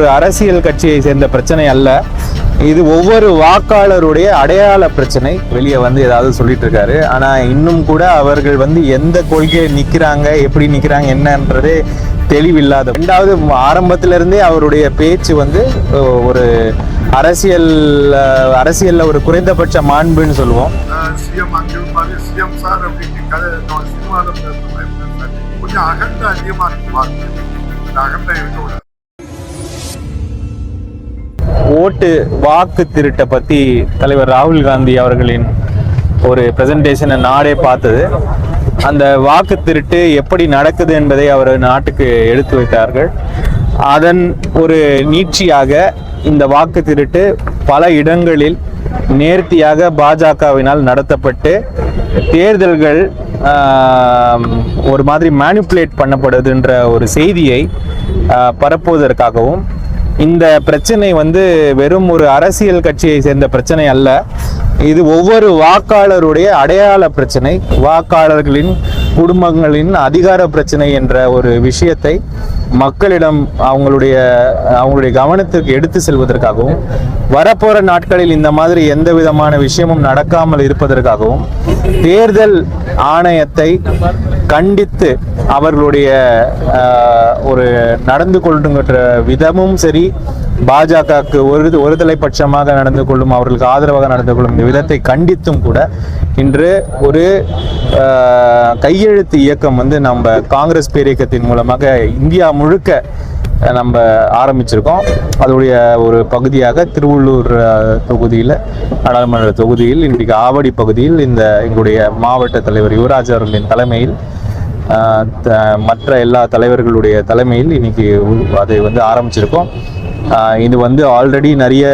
ஒரு அரசியல் கட்சியை சேர்ந்த பிரச்சனை அல்ல. இது ஒவ்வொரு வாக்காளருடைய அடையாள பிரச்சனை. வெளியே வந்து ஏதாவது சொல்லிட்டு இருக்காரு. ஆனா இன்னும் கூட அவர்கள் வந்து எந்த கொள்கையை நிக்கிறாங்க எப்படி நிக்கிறாங்க என்னன்றதே தெளிவில்லாத ரெண்டாவது ஆரம்பத்திலிருந்தே அவருடைய பேச்சு வந்து ஒரு அரசியல் அரசியல்ல ஒரு குறைந்தபட்ச மாண்புன்னு சொல்லுவோம். கொஞ்சம் அகண்ட அதிகமா இருக்கு அகண்ட ஓட்டு வாக்கு திருட்டை பற்றி தலைவர் ராகுல் காந்தி அவர்களின் ஒரு ப்ரெசன்டேஷனை நாடே பார்த்தது. அந்த வாக்கு திருட்டு எப்படி நடக்குது என்பதை அவர் நாட்டுக்கு எடுத்து வைத்தார்கள். அதன் ஒரு நீட்சியாக இந்த வாக்கு திருட்டு பல இடங்களில் நேர்த்தியாக பாஜகவினால் நடத்தப்பட்டு தேர்தல்கள் ஒரு மாதிரி மேனிப்புலேட் பண்ணப்படுதுன்ற ஒரு செய்தியை பரப்புவதற்காகவும் இந்த பிரச்சனை வந்து வெறும் ஒரு அரசியல் கட்சியை சேர்ந்த பிரச்சனை அல்ல. இது ஒவ்வொரு வாக்காளருடைய அடையாள பிரச்சனை வாக்காளர்களின் குடும்பங்களின் அதிகார பிரச்சனை என்ற ஒரு விஷயத்தை மக்களிடம் அவங்களுடைய அவங்களுடைய கவனத்திற்கு எடுத்து செல்வதற்காகவும் வரப்போற நாட்களில் இந்த மாதிரி எந்த விதமான விஷயமும் நடக்காமல் இருப்பதற்காகவும் தேர்தல் ஆணையத்தை கண்டித்து அவர்களுடைய ஒரு நடந்து கொள்ளுங்கிற விதமும் சரி பாஜகவுக்கு ஒரு ஒருதலை பட்சமாக நடந்து கொள்ளும் அவர்களுக்கு ஆதரவாக நடந்து கொள்ளும் இந்த விதத்தை கண்டித்தும் கூட இன்று ஒரு கையெழுத்து இயக்கம் வந்து நம்ம காங்கிரஸ் பேரியக்கத்தின் மூலமாக இந்தியா முழுக்க நம்ம ஆரம்பிச்சிருக்கோம். அதோடைய ஒரு பகுதியாக திருவள்ளூர் தொகுதியில் நாடாளுமன்ற தொகுதியில் இன்றைக்கு ஆவடி பகுதியில் இந்த எங்களுடைய மாவட்ட தலைவர் யுவராஜ் அவர்களின் தலைமையில் த- மற்ற எல்லா தலைவர்களுடைய தலைமையில் இன்னைக்கு அதை வந்து ஆரம்பிச்சிருக்கோம். இது வந்து ஆல்ரெடி நிறைய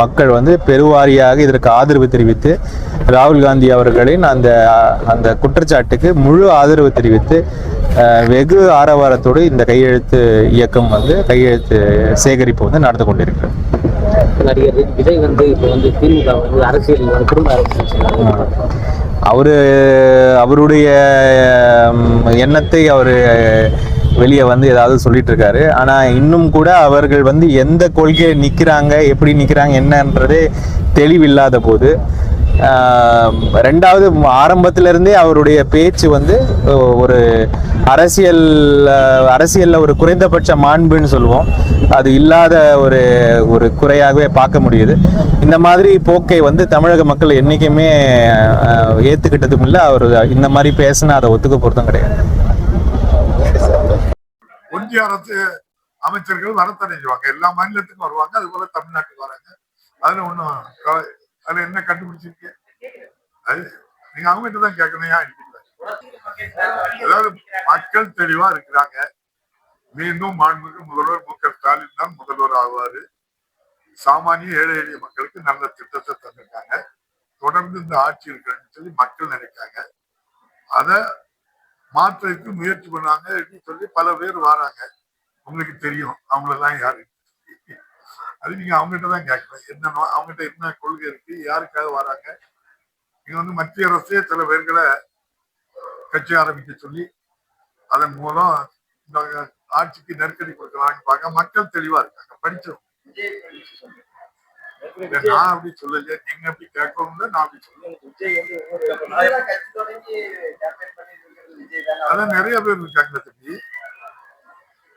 மக்கள் வந்து பெருவாரியாக இதற்கு ஆதரவு தெரிவித்து ராகுல் காந்தி அவர்களின் அந்த அந்த குற்றச்சாட்டுக்கு முழு ஆதரவு தெரிவித்து வெகு ஆரவாரத்தோடு இந்த கையெழுத்து இயக்கம் வந்து கையெழுத்து சேகரிப்பு வந்து நடந்து கொண்டிருக்கிறது நடிகர் விஜய் வந்து இப்போ வந்து திமுக வந்து அரசியல் குடும்ப அரசியல். அவரு அவருடைய எண்ணத்தை அவர் வெளியே வந்து ஏதாவது சொல்லிட்டு இருக்காரு ஆனால் இன்னும் கூட அவர்கள் வந்து எந்த கொள்கையை நிற்கிறாங்க எப்படி நிற்கிறாங்க என்னன்றதே தெளிவில்லாத போது ரெண்டாவது ஆரம்பத்திலிருந்தே அவருடைய பேச்சு வந்து ஒரு அரசியல் அரசியலில் ஒரு குறைந்தபட்ச மாண்புன்னு சொல்லுவோம். அது இல்லாத ஒரு ஒரு குறையாகவே பார்க்க முடியுது. இந்த மாதிரி போக்கை வந்து தமிழக மக்கள் என்றைக்குமே ஏற்றுக்கிட்டதும் இல்லை. அவர் இந்த மாதிரி பேசினா அதை ஒத்துக்க பொருத்தம் கிடையாது. ஒன்றிய அரசு அமைச்சர்கள் வரத்தானே செய்வாங்க எல்லா மாநிலத்துக்கும் வருவாங்க. அது போல தமிழ்நாட்டுக்கு வராங்க. அதுல ஒண்ணும் அதுல என்ன கண்டுபிடிச்சிருக்கு அது நீங்க அவங்க கிட்ட தான் கேட்கணும். ஏன் அதாவது மக்கள் தெளிவா இருக்கிறாங்க. மீண்டும் மாண்புக்கு முதல்வர் மு க ஸ்டாலின் தான் முதல்வர் ஆவாரு. சாமானிய ஏழை எளிய மக்களுக்கு நல்ல திட்டத்தை தந்திருக்காங்க. தொடர்ந்து இந்த ஆட்சி இருக்கணும்னு சொல்லி மக்கள் நினைக்காங்க அத மாற்றத்துக்கு முயற்சி பண்ணாங்க அப்படின்னு சொல்லி பல பேர் வராங்க. உங்களுக்கு தெரியும். அவங்களெல்லாம் யாரு? அது நீங்க அவங்ககிட்ட தான் கேட்கணும். என்னன்னா அவங்ககிட்ட என்ன கொள்கை இருக்கு? யாருக்காக வராங்க? இங்க வந்து மத்திய அரசே சில பேர்களை கட்சி ஆரம்பிக்க சொல்லி அதன் மூலம் இந்த ஆட்சிக்கு நெருக்கடி கொடுக்கலாம்னு பார்க்க மக்கள் தெளிவா இருக்காங்க. படிச்சோம் நான் அப்படி சொல்லல. நீங்க அப்படி கேட்கணும்ல நான் அப்படி சொல்லல. அதான் நிறைய பேர் இருக்காங்க தம்பி.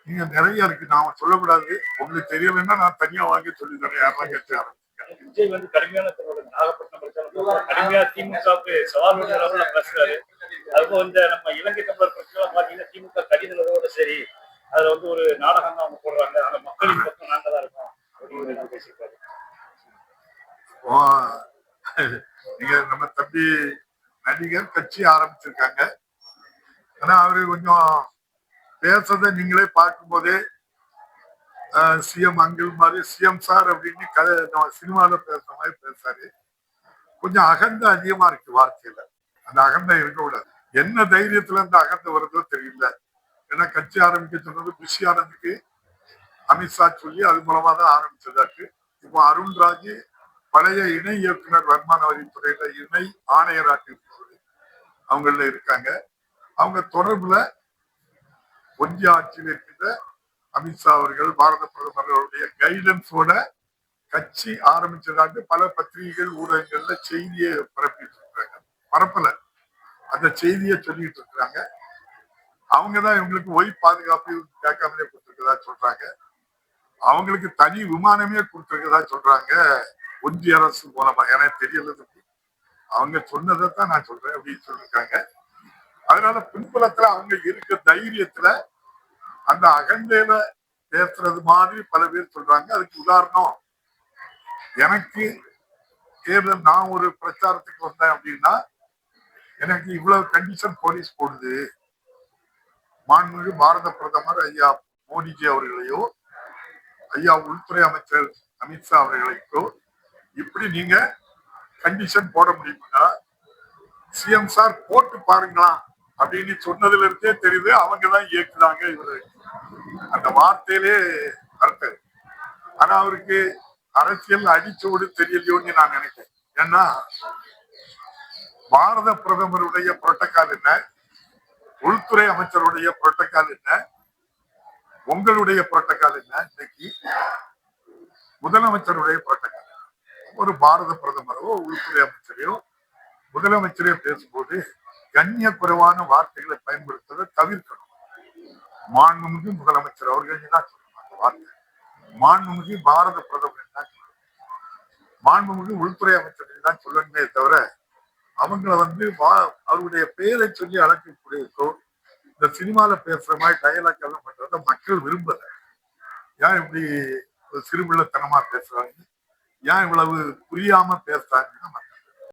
நீங்க நிறைய இருக்கு. நாம சொல்லக்கூடாது. உங்களுக்கு தெரியலைன்னா நான் தனியா வாங்கி சொல்லி தரேன். யாரெல்லாம் கேட்டு விஜய் வந்து கடுமையான நாகப்பட்டினம் கடுமையா திமுகவுக்கு சவால் அளவுல பேசுறாரு. அதுவும் இந்த நம்ம இலங்கை தமிழர் பிரச்சனை பாத்தீங்கன்னா திமுக கடிதங்களோட சரி. அதுல வந்து ஒரு நாடகம் தான் அவங்க போடுறாங்க. ஆனா மக்களின் பக்கம் நாங்க தான் இருக்கோம் அப்படின்னு பேசியிருக்காரு. நீங்க நம்ம தம்பி நடிகர் கட்சி ஆரம்பிச்சிருக்காங்க. ஆனா அவரு கொஞ்சம் பேசுறத நீங்களே பார்க்கும்போதே சிஎம் அங்கிள் மாதிரி சிஎம் சார் அப்படின்னு கதை நம்ம சினிமாவில் பேசுற மாதிரி பேசாரு கொஞ்சம் அகந்த அதிகமா இருக்கு வார்த்தையில. அந்த அகந்தை இருக்கக்கூடாது. என்ன தைரியத்துல இந்த அகந்தை வருதோ தெரியல. ஏன்னா கட்சி ஆரம்பிக்க சொன்னது பிஷி ஆனந்துக்கு அமித்ஷா சொல்லி அது மூலமா தான் ஆரம்பிச்சதாக்கு. இப்போ அருண்ராஜ் பழைய இணை இயக்குனர் வருமான வரித்துறையில இணை ஆணையராக இருப்பவர். அவங்கள இருக்காங்க. அவங்க தொடர்புல ஒன்றிய ஆட்சியில் இருக்கின்ற அமித்ஷா அவர்கள் பாரத பிரதமர்களுடைய கைடன்ஸோட கட்சி ஆரம்பிச்சதாட்டு பல பத்திரிகைகள் ஊடகங்கள்ல செய்தியை பரப்பிட்டு இருக்கிறாங்க பரப்பல. அந்த செய்தியை சொல்லிட்டு இருக்கிறாங்க. அவங்கதான் இவங்களுக்கு ஒய் பாதுகாப்பு கேட்காமலே கொடுத்துருக்கதா சொல்றாங்க. அவங்களுக்கு தனி விமானமே கொடுத்துருக்கதா சொல்றாங்க ஒன்றிய அரசு மூலமா. எனக்கு தெரியல அவங்க சொன்னதை தான் நான் சொல்றேன் அப்படின்னு சொல்லியிருக்காங்க. அதனால பின்புலத்துல அவங்க இருக்க தைரியத்துல அந்த அகந்தையில பேசுறது மாதிரி பல பேர் சொல்றாங்க. அதுக்கு உதாரணம் எனக்கு தேர்தல் நான் ஒரு பிரச்சாரத்துக்கு வந்தேன் அப்படின்னா எனக்கு இவ்வளவு கண்டிஷன் போலீஸ் போடுது. மாண்புமிகு பாரத பிரதமர் ஐயா மோடிஜி அவர்களையோ ஐயா உள்துறை அமைச்சர் அமித்ஷா அவர்களைக்கோ இப்படி நீங்க கண்டிஷன் போட முடியுமா? சிஎம் சார் போட்டு பாருங்களா. அப்படின்னு சொன்னதுல இருந்தே தெரியுது அவங்கதான் இயக்குறாங்க இவரு. அந்த வார்த்தையிலே அர்த்தம் ஆனா அவருக்கு அரசியல் அடிச்சோடு தெரியலையோன்னு நான் நினைக்கிறேன். ஏன்னா பாரத பிரதமருடைய புரோட்டோகால் என்ன? உள்துறை அமைச்சருடைய புரோட்டோகால் என்ன? உங்களுடைய புரோட்டோகால் என்ன இன்னைக்கு? முதலமைச்சருடைய புரோட்டோகால் ஒரு பாரத பிரதமரோ உள்துறை அமைச்சரையோ முதலமைச்சரையோ பேசும்போது கண்ணிய குறைவான வார்த்தைகளை பயன்படுத்துவதை தவிர்க்கணும். மாண்புமிகு முதலமைச்சர் அவர்கள் தான் சொல்லணும் அந்த வார்த்தை. மாண்புமிகு பாரத பிரதமர் தான் சொல்லணும் மாண்புமிகு உள்துறை அமைச்சர் தான் சொல்லணுமே தவிர அவங்கள வந்து வா- அவருடைய பெயரை சொல்லி அழைக்கக்கூடியதோ இந்த சினிமால பேசுற மாதிரி டயலாக் எல்லாம் பண்றத மக்கள் விரும்பல. ஏன் இப்படி ஒரு சிறுபிள்ளைத்தனமா பேசுறாங்க? ஏன் இவ்வளவு புரியாம பேசுறாங்கன்னா மக்கள்